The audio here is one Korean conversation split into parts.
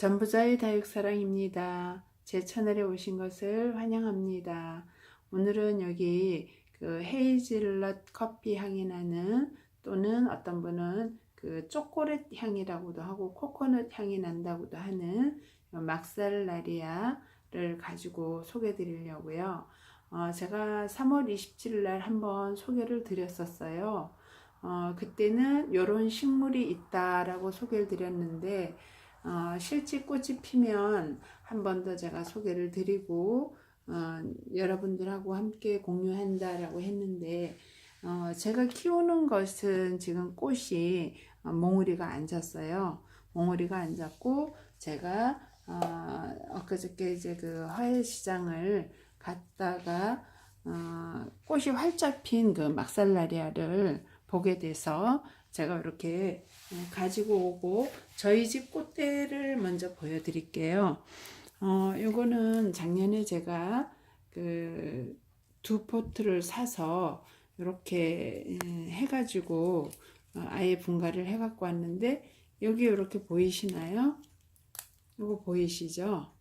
전부자의 다육사랑입니다. 제 채널에 오신 것을 환영합니다. 오늘은 여기 그 헤이즐넛 커피 향이 나는 또는 어떤 분은 그 초콜릿 향이라고도 하고 코코넛 향이 난다고도 하는 막살라리아를 가지고 소개 드리려고요. 어, 제가 3월 27일 날 한번 소개를 드렸었어요. 어, 그때는 이런 식물이 있다라고 소개를 드렸는데 어, 실제 꽃이 피면 한 번 더 제가 소개를 드리고 어, 여러분들하고 함께 공유한다라고 했는데 어, 제가 키우는 것은 지금 꽃이 어, 몽우리가 앉았어요. 몽우리가 앉았고 제가 어, 엊그저께 이제 그 화훼시장을 갔다가 어, 꽃이 활짝 핀 그 막살라리아를 보게 돼서 제가 이렇게 가지고 오고 저희 집 꽃대를 먼저 보여드릴게요. 어, 요거는 작년에 제가 그 두 포트를 사서 이렇게 해가지고 어, 아예 분갈이를 해갖고 왔는데 여기 이렇게 보이시나요? 요거 보이시죠?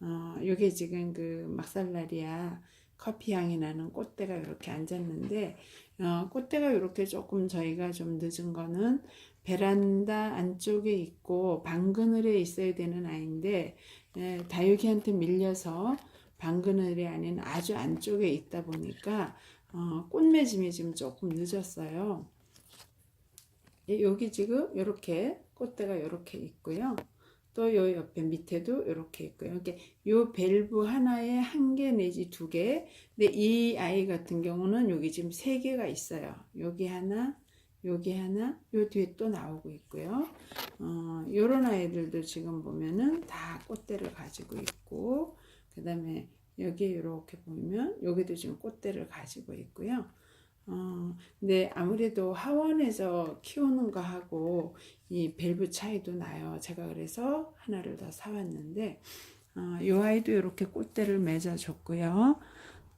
어, 요게 지금 그 막살라리아 커피 향이 나는 꽃대가 이렇게 앉았는데 어, 꽃대가 이렇게 조금 저희가 좀 늦은 거는 베란다 안쪽에 있고 방 그늘에 있어야 되는 아이인데 예, 다육이한테 밀려서 방 그늘이 아닌 아주 안쪽에 있다 보니까 어, 꽃맺음이 지금 조금 늦었어요. 예, 여기 지금 이렇게 꽃대가 이렇게 있고요. 또 요 옆에 밑에도 이렇게 있고요. 이렇게 요 밸브 하나에 한 개 내지 두 개. 근데 이 아이 같은 경우는 여기 지금 세 개가 있어요. 여기 하나, 여기 하나, 요 뒤에 또 나오고 있고요. 어, 요런 아이들도 지금 보면은 다 꽃대를 가지고 있고, 그 다음에 여기 이렇게 보면 여기도 지금 꽃대를 가지고 있고요. 어, 근데 아무래도 하원에서 키우는 거 하고 이 밸브 차이도 나요. 제가 그래서 하나를 더 사왔는데, 어, 이 아이도 이렇게 꽃대를 맺어줬고요.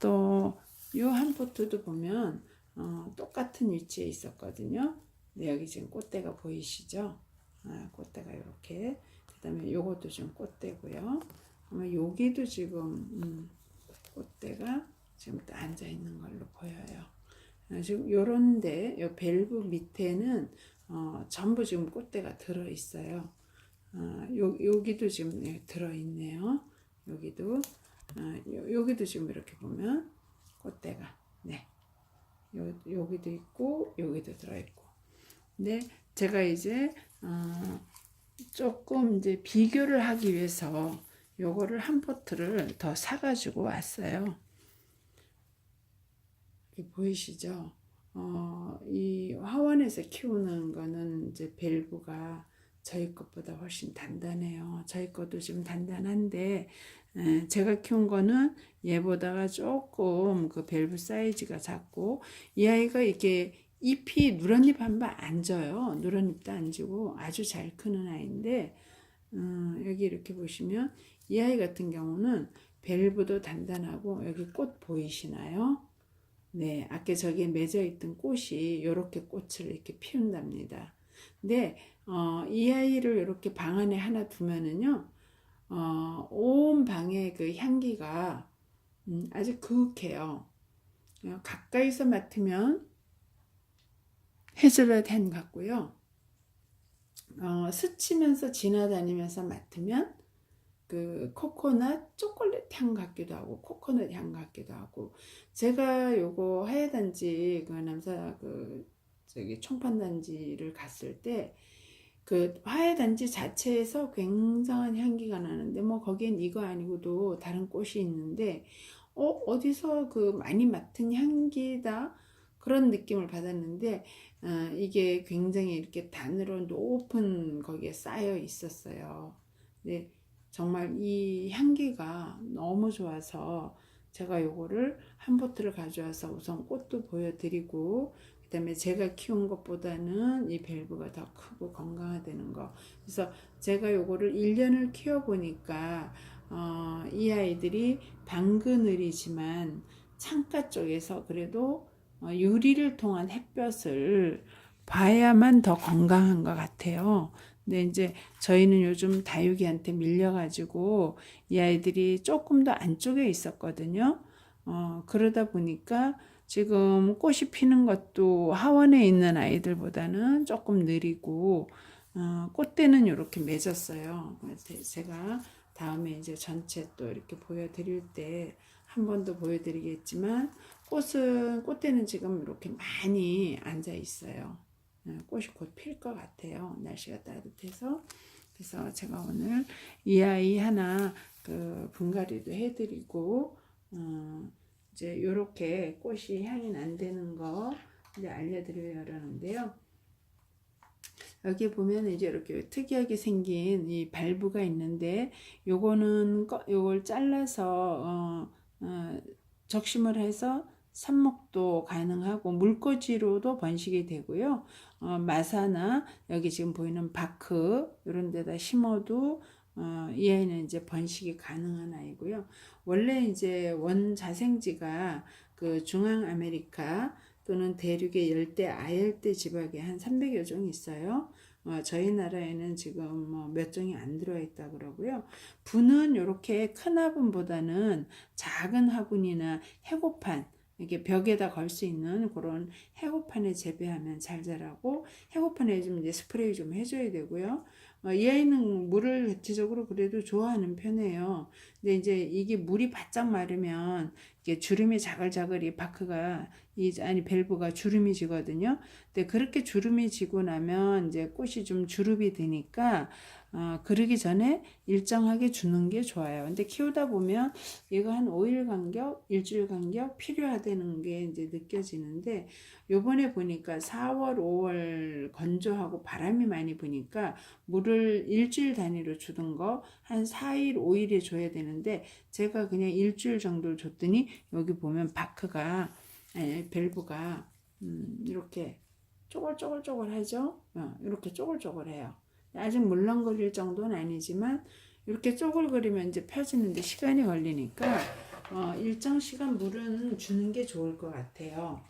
또, 이 한 포트도 보면, 어, 똑같은 위치에 있었거든요. 근데 여기 지금 꽃대가 보이시죠? 아, 꽃대가 이렇게. 그 다음에 요것도 지금 꽃대고요. 아마 여기도 지금, 음, 꽃대가 지금 또 앉아 있는 걸로 보여요. 아, 지금 요런데 요 밸브 밑에는 어, 전부 지금 꽃대가 들어 있어요. 어, 요, 여기도 지금 네, 들어 있네요. 여기도 어, 요, 여기도 지금 이렇게 보면 꽃대가 네. 요, 여기도 있고 여기도 들어 있고. 근데 제가 이제 어, 조금 이제 비교를 하기 위해서 요거를 한 포트를 더 사가지고 왔어요. 보이시죠? 어, 이 화원에서 키우는 거는 이제 밸브가 저희 것보다 훨씬 단단해요. 저희 것도 지금 단단한데 에, 제가 키운 거는 얘보다가 조금 그 밸브 사이즈가 작고 이 아이가 이렇게 잎이 누런잎 한 번 안 져요. 누런잎도 안 지고 아주 잘 크는 아이인데 음, 여기 이렇게 보시면 이 아이 같은 경우는 밸브도 단단하고 여기 꽃 보이시나요? 네, 아까 저기에 맺어 있던 꽃이 이렇게 꽃을 이렇게 피운답니다. 근데 어, 이 아이를 이렇게 방 안에 하나 두면은요, 어, 온 방의 그 향기가 음, 아주 그윽해요. 어, 가까이서 맡으면 헤즐넛 향 같고요. 어, 스치면서 지나다니면서 맡으면 그 코코넛 초콜릿 향 같기도 하고 코코넛 향 같기도 하고 제가 요거 하회단지 그 남사 그 저기 총판단지를 갔을 때 그 화훼단지 자체에서 굉장한 향기가 나는데 뭐 거기엔 이거 아니고도 다른 꽃이 있는데 어 어디서 그 많이 맡은 향기다 그런 느낌을 받았는데 어, 이게 굉장히 이렇게 단으로 높은 거기에 쌓여 있었어요. 네. 정말 이 향기가 너무 좋아서 제가 요거를 한 보트를 가져와서 우선 꽃도 보여드리고 그 다음에 제가 키운 것보다는 이 밸브가 더 크고 건강하다는 거 그래서 제가 요거를 1년을 키워보니까 어, 이 아이들이 방그늘이지만 창가 쪽에서 그래도 어, 유리를 통한 햇볕을 봐야만 더 건강한 것 같아요. 근데 이제 저희는 요즘 다육이한테 밀려가지고 이 아이들이 조금 더 안쪽에 있었거든요. 어, 그러다 보니까 지금 꽃이 피는 것도 하원에 있는 아이들보다는 조금 느리고 어, 꽃대는 이렇게 맺었어요. 제가 다음에 이제 전체 또 이렇게 보여드릴 때 한 번 더 보여드리겠지만 꽃은 꽃대는 지금 이렇게 많이 앉아 있어요. 어, 꽃이 곧 필 것 같아요. 날씨가 따뜻해서. 그래서 제가 오늘 이 아이 하나 그 분갈이도 해드리고 어, 이제 이렇게 꽃이 향이 난다는 거 이제 알려드리려는데요. 여기 보면 이제 이렇게 특이하게 생긴 이 발부가 있는데 요거는 꺼- 요걸 잘라서 어, 어, 적심을 해서 삽목도 가능하고 물꽂이로도 번식이 되고요. 어, 마사나 여기 지금 보이는 바크 이런 데다 심어도 어, 이 아이는 이제 번식이 가능한 아이고요. 원래 이제 원 자생지가 그 중앙 아메리카 또는 대륙의 열대 아열대 지방에 한 300여 종 있어요. 어, 저희 나라에는 지금 뭐 몇 종이 안 들어와 있다 그러고요. 분은 이렇게 큰 화분보다는 작은 화분이나 해고판 이렇게 벽에다 걸 수 있는 그런 해고판에 재배하면 잘 자라고 해고판에 좀 이제 스프레이 좀 해줘야 되고요. 어, 이 아이는 물을 대체적으로 그래도 좋아하는 편이에요. 근데 이제 이게 물이 바짝 마르면 이게 주름이 자글자글 이 바크가 이 아니 밸브가 주름이 지거든요. 근데 그렇게 주름이 지고 나면 이제 꽃이 좀 주름이 되니까 어, 그러기 전에 일정하게 주는 게 좋아요. 근데 키우다 보면 이거 한 5일 간격, 일주일 간격 필요하다는 게 이제 느껴지는데 요번에 보니까 4월, 5월 건조하고 바람이 많이 부니까 물을 일주일 단위로 주던 거 한 4일, 5일에 줘야 되는데 제가 그냥 일주일 정도를 줬더니 여기 보면 바크가 아니, 밸브가 음, 이렇게 쪼글쪼글쪼글하죠? 어, 이렇게 쪼글쪼글해요. 아직 물렁거릴 정도는 아니지만 이렇게 쪼글거리면 이제 펴지는데 시간이 걸리니까 어, 일정 시간 물은 주는 게 좋을 것 같아요.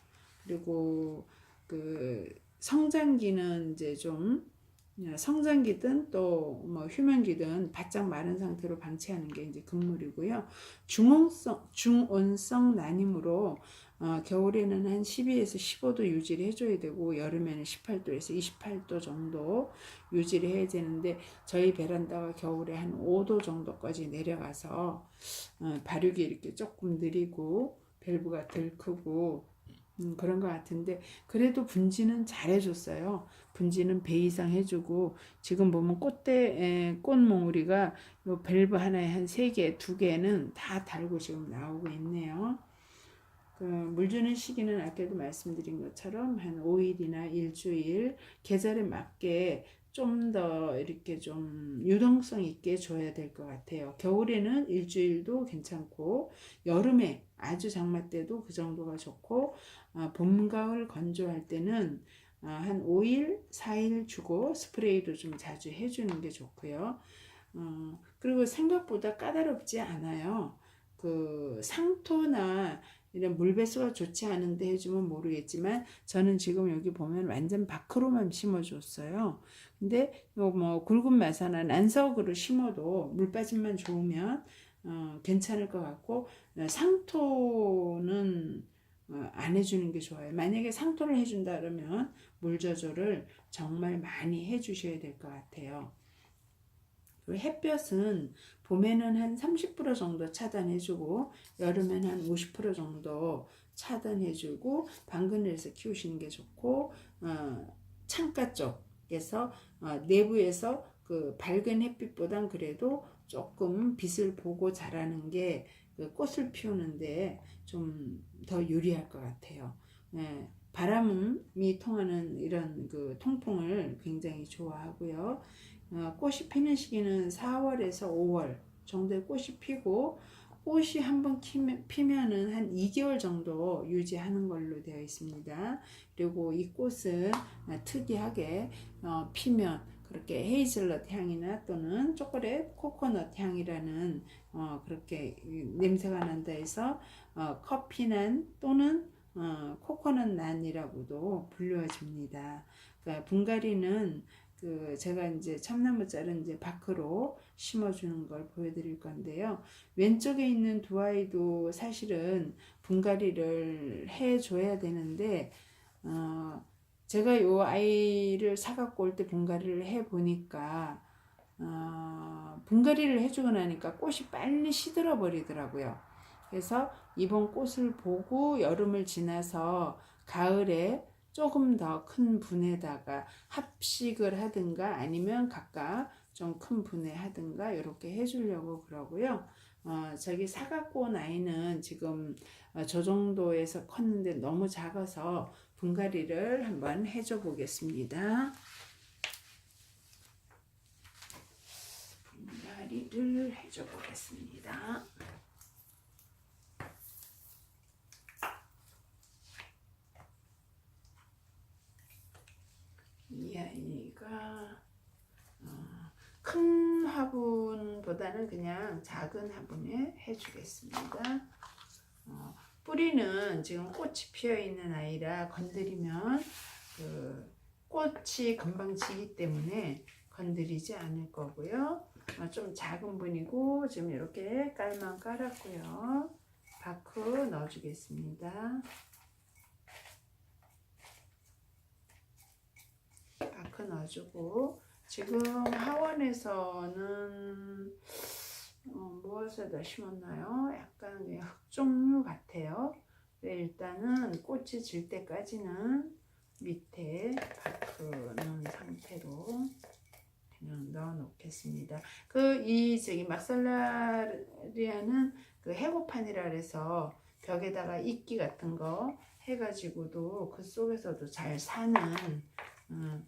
그리고 그 성장기는 이제 좀 성장기든 또 뭐 휴면기든 바짝 마른 상태로 방치하는 게 이제 금물이고요. 중온성 중온성 난임으로 어, 겨울에는 한 12에서 15도 유지를 해줘야 되고 여름에는 18도에서 28도 정도 유지를 해야 되는데 저희 베란다가 겨울에 한 5도 정도까지 내려가서 어, 발육이 이렇게 조금 느리고 밸브가 덜 크고 음, 그런 것 같은데 그래도 분지는 잘해줬어요. 분지는 배 이상 해주고 지금 보면 꽃대 에, 꽃몽우리가 요 밸브 하나에 한 세 개, 두 개는 다 달고 지금 나오고 있네요. 그 물 주는 시기는 아까도 말씀드린 것처럼 한 5일이나 일주일 계절에 맞게 좀 더 이렇게 좀 유동성 있게 줘야 될 것 같아요. 겨울에는 일주일도 괜찮고 여름에 아주 장마 때도 그 정도가 좋고 아, 봄, 가을 건조할 때는 아, 한 5일, 4일 주고 스프레이도 좀 자주 해주는 게 좋고요. 어, 그리고 생각보다 까다롭지 않아요. 그 상토나 이런 물 배수가 좋지 않은데 해주면 모르겠지만 저는 지금 여기 보면 완전 밖으로만 심어줬어요. 근데 뭐 굵은 마사나 난석으로 심어도 물 빠짐만 좋으면 어, 괜찮을 것 같고 상토는 어, 안 해주는 게 좋아요. 만약에 상토를 해준다 그러면 물 조절을 정말 많이 해주셔야 될 것 같아요. 햇볕은 봄에는 한 30% 정도 차단해주고 여름에는 한50% 정도 차단해주고 방그늘에서 키우시는 게 좋고 어, 창가 쪽에서 어, 내부에서 그 밝은 햇빛보단 그래도 조금 빛을 보고 자라는 게그 꽃을 피우는데 좀 더 유리할 것 같아요. 예, 바람이 통하는 이런 그 통풍을 굉장히 좋아하고요. 어, 꽃이 피는 시기는 4월에서 5월 정도에 꽃이 피고 꽃이 한번 피면은 한 2개월 정도 유지하는 걸로 되어 있습니다. 그리고 이 꽃은 특이하게 어, 피면 그렇게 헤이즐넛 향이나 또는 초콜릿 코코넛 향이라는 어, 그렇게 냄새가 난다 해서 어, 커피난 또는 어, 코코넛 난이라고도 불려집니다. 그러니까 분갈이는 그 제가 이제 참나무 짤은 이제 밖으로 심어주는 걸 보여드릴 건데요. 왼쪽에 있는 두 아이도 사실은 분갈이를 해줘야 되는데 어, 제가 요 아이를 사갖고 올 때 분갈이를 해 보니까 어, 분갈이를 해주고 나니까 꽃이 빨리 시들어 버리더라고요. 그래서 이번 꽃을 보고 여름을 지나서 가을에 조금 더 큰 분에다가 합식을 하든가 아니면 각각 좀 큰 분에 하든가 이렇게 해주려고 그러고요. 어, 저기 사갖고 온 아이는 지금 어, 저 정도에서 컸는데 너무 작아서 분갈이를 한번 해줘 보겠습니다. 분갈이를 해줘 보겠습니다. 이 아이가 어, 큰 화분보다는 그냥 작은 화분에 해주겠습니다. 어, 뿌리는 지금 꽃이 피어 있는 아이라 건드리면 그 꽃이 금방 지기 때문에 건드리지 않을 거고요. 어, 좀 작은 분이고 지금 이렇게 깔만 깔았고요. 바크 넣어주겠습니다. 바크 넣어주고 지금 하원에서는 어, 무엇에다 심었나요? 약간 그냥 흙 종류 같아요. 네, 일단은 꽃이 질 때까지는 밑에 넣은 상태로 그냥 넣어 놓겠습니다. 그 이 저기 막살라리아는 그 해고판이라 그래서 벽에다가 이끼 같은 거 해가지고도 그 속에서도 잘 사는 음,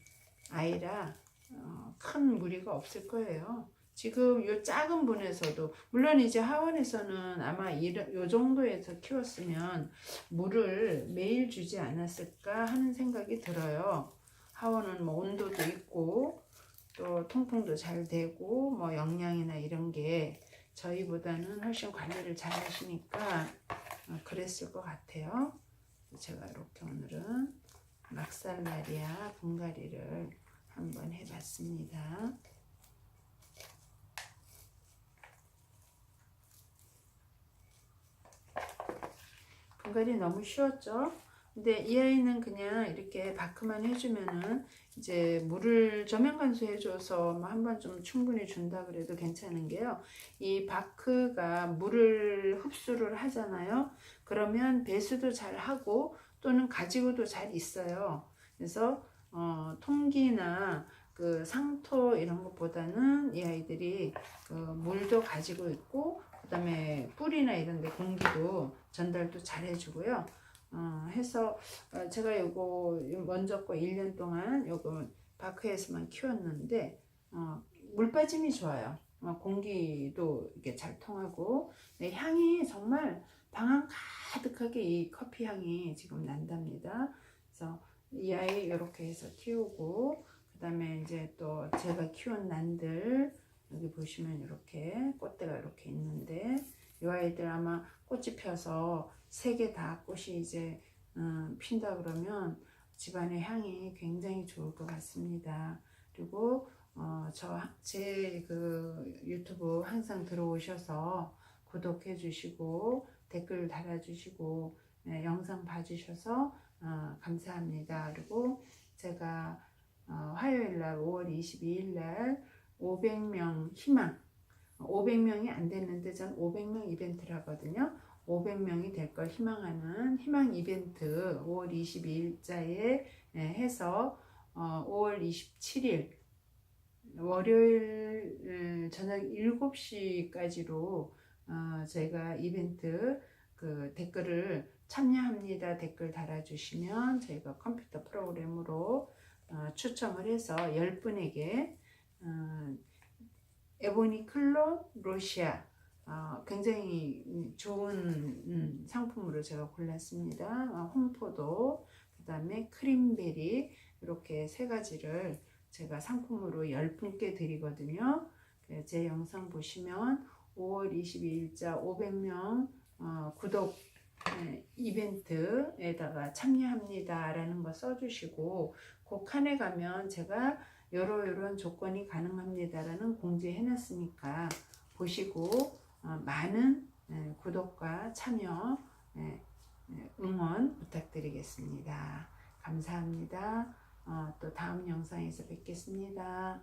아이라 어, 큰 무리가 없을 거예요. 지금 요 작은 분에서도 물론 이제 하원에서는 아마 이런 요 정도에서 키웠으면 물을 매일 주지 않았을까 하는 생각이 들어요. 하원은 뭐 온도도 있고 또 통풍도 잘 되고 뭐 영양이나 이런 게 저희보다는 훨씬 관리를 잘 하시니까 어, 그랬을 것 같아요. 제가 이렇게 오늘은 막살마리아 분갈이를 한번 해봤습니다. 분갈이 너무 쉬웠죠? 근데 이 아이는 그냥 이렇게 바크만 해주면은 이제 물을 저면 간수 해줘서 뭐 한 번 좀 충분히 준다 그래도 괜찮은 게요. 이 바크가 물을 흡수를 하잖아요. 그러면 배수도 잘 하고 또는 가지고도 잘 있어요. 그래서 어, 통기나 그 상토 이런 것보다는 이 아이들이 그 물도 가지고 있고 그다음에 뿌리나 이런 데 공기도 전달도 잘 해주고요. 어, 해서 어, 제가 요거 먼저 거 1년 동안 요거 바크에서만 키웠는데 어, 물 빠짐이 좋아요. 어, 공기도 이게 잘 통하고 네, 향이 정말 방안 가득하게 이 커피 향이 지금 난답니다. 그래서 이 아이 이렇게 해서 키우고 그 다음에 이제 또 제가 키운 난들 여기 보시면 이렇게 꽃대가 이렇게 있는데 이 아이들 아마 꽃이 펴서 세 개 다 꽃이 이제 음, 핀다 그러면 집안의 향이 굉장히 좋을 것 같습니다. 그리고 어, 저제 그 유튜브 항상 들어오셔서 구독해 주시고 댓글 달아주시고 네, 영상 봐주셔서 어, 감사합니다. 그리고 제가 어, 화요일 날 5월 22일 날 500명 희망 500명이 안 됐는데 전 500명 이벤트를 하거든요. 500명이 될 걸 희망하는 희망 이벤트 5월 22일자에 해서 5월 27일 월요일 저녁 7시까지로 어, 저희가 이벤트 그 댓글을 참여합니다 댓글 달아주시면 저희가 컴퓨터 프로그램으로 어, 추첨을 해서 10분에게 어, 에보니 클론 로시아 어, 굉장히 좋은 음, 상품으로 제가 골랐습니다. 어, 홍포도, 그 다음에 크림베리 이렇게 세 가지를 제가 상품으로 10분께 드리거든요. 제 영상 보시면 5월 22일자 500명 어, 구독 네, 이벤트에다가 참여합니다 라는 거 써주시고 그 칸에 가면 제가 여러 여러 조건이 가능합니다라는 공지해놨으니까 보시고 어, 많은 예, 구독과 참여 예, 예, 응원 부탁드리겠습니다. 감사합니다. 어, 또 다음 영상에서 뵙겠습니다.